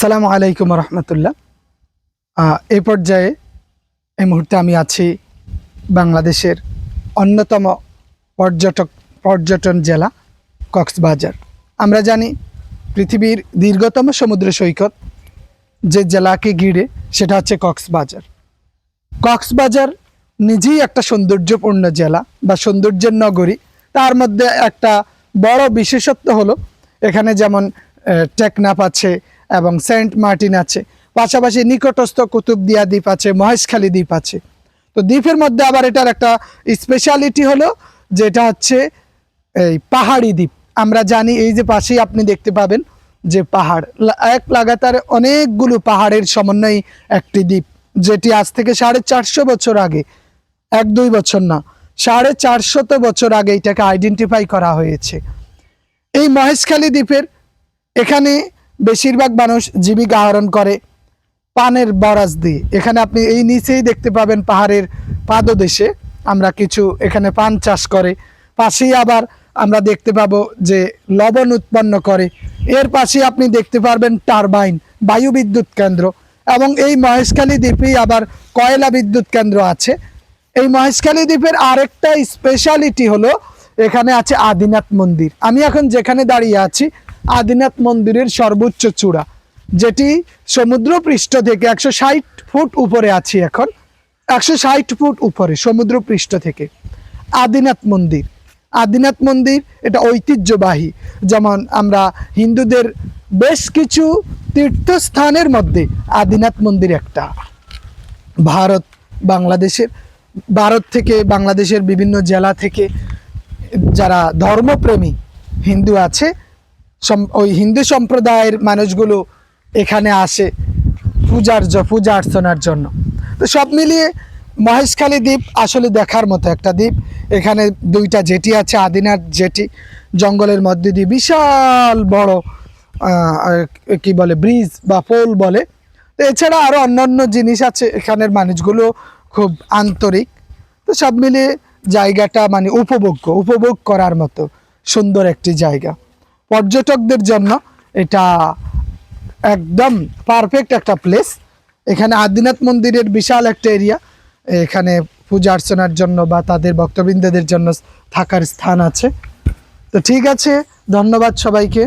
সালামু আলাইকুম রহমতুল্লাহ। এই পর্যায়ে এই মুহূর্তে আমি আছি বাংলাদেশের অন্যতম পর্যটক, পর্যটন জেলা কক্সবাজার। আমরা জানি পৃথিবীর দীর্ঘতম সমুদ্র সৈকত যে জেলাকে ঘিরে সেটা হচ্ছে কক্সবাজার। কক্সবাজার নিজেই একটা সৌন্দর্যপূর্ণ জেলা বা সৌন্দর্যের নগরী। তার মধ্যে একটা বড় বিশেষত্ব হলো, এখানে যেমন টেকনাফ আছে এবং সেন্ট মার্টিন আছে। পাশাপাশি নিকটস্থ কুতুবদিয়া দ্বীপ আছে, মহেশখালী দ্বীপ আছে। তো দ্বীপের মধ্যে আবার এটার একটা স্পেশালিটি হলো, যেটা হচ্ছে এই পাহাড়ি দ্বীপ। আমরা জানি, এই যে পাশেই আপনি দেখতে পাবেন যে পাহাড়। এক লাগাতার অনেকগুলো পাহাড়ের সমন্বয়ে একটি দ্বীপ, যেটি আজ থেকে সাড়ে চারশো বছর আগে, এক দুই বছর না, সাড়ে চারশত বছর আগে এটাকে আইডেন্টিফাই করা হয়েছে। এই মহেশখালী দ্বীপের এখানে বেশিরভাগ মানুষ জীবিকা আহরণ করে পানের বরাজ দিয়ে। এখানে আপনি এই নিচেই দেখতে পাবেন পাহাড়ের পাদদেশে আমরা কিছু এখানে পান চাষ করে। পাশেই আবার আমরা দেখতে পাবো যে লবণ উৎপন্ন করে। এর পাশে আপনি দেখতে পারবেন টারবাইন, বায়ু বিদ্যুৎ কেন্দ্র এবং এই মহেশখালী দ্বীপেই আবার কয়লা বিদ্যুৎ কেন্দ্র আছে। এই মহেশখালী দ্বীপের আরেকটা স্পেশালিটি হলো এখানে আছে আদিনাথ মন্দির। আমি এখন যেখানে দাঁড়িয়ে আছি আদিনাথ মন্দিরের সর্বোচ্চ চূড়া, যেটি সমুদ্র পৃষ্ঠ থেকে একশো ষাট ফুট উপরে আছি এখন। একশো ষাট ফুট উপরে সমুদ্র পৃষ্ঠ থেকে। আদিনাথ মন্দির। আদিনাথ মন্দির এটা ঐতিহ্যবাহী। যেমন আমরা হিন্দুদের বেশ কিছু তীর্থস্থানের মধ্যে আদিনাথ মন্দির একটা। ভারত, বাংলাদেশের, ভারত থেকে বাংলাদেশের বিভিন্ন জেলা থেকে যারা ধর্মপ্রেমী হিন্দু আছে ওই হিন্দু সম্প্রদায়ের মানুষগুলো এখানে আসে পূজার পূজা অর্চনার জন্য। তো সব মিলিয়ে মহেশখালী দ্বীপ আসলে দেখার মতো একটা দ্বীপ। এখানে দুইটা জেটি আছে আদিনার জেটি, জঙ্গলের মধ্যে দিয়ে বিশাল বড় কি বলে, ব্রিজ বা পোল বলে। এছাড়া আরও অন্যান্য জিনিস আছে, এখানের মানুষগুলো খুব আন্তরিক। তো সব মিলিয়ে জায়গাটা মানে উপভোগ্য, উপভোগ করার মতো সুন্দর একটি জায়গা। পর্যটকদের জন্য এটা একদম পারফেক্ট একটা প্লেস এখানে আদিনাথ মন্দিরের বিশাল একটা এরিয়া এখানে পূজা অর্চনার জন্য বা তাদের ভক্তবৃন্দদের জন্য থাকার স্থান আছে। তো ঠিক আছে, ধন্যবাদ সবাইকে।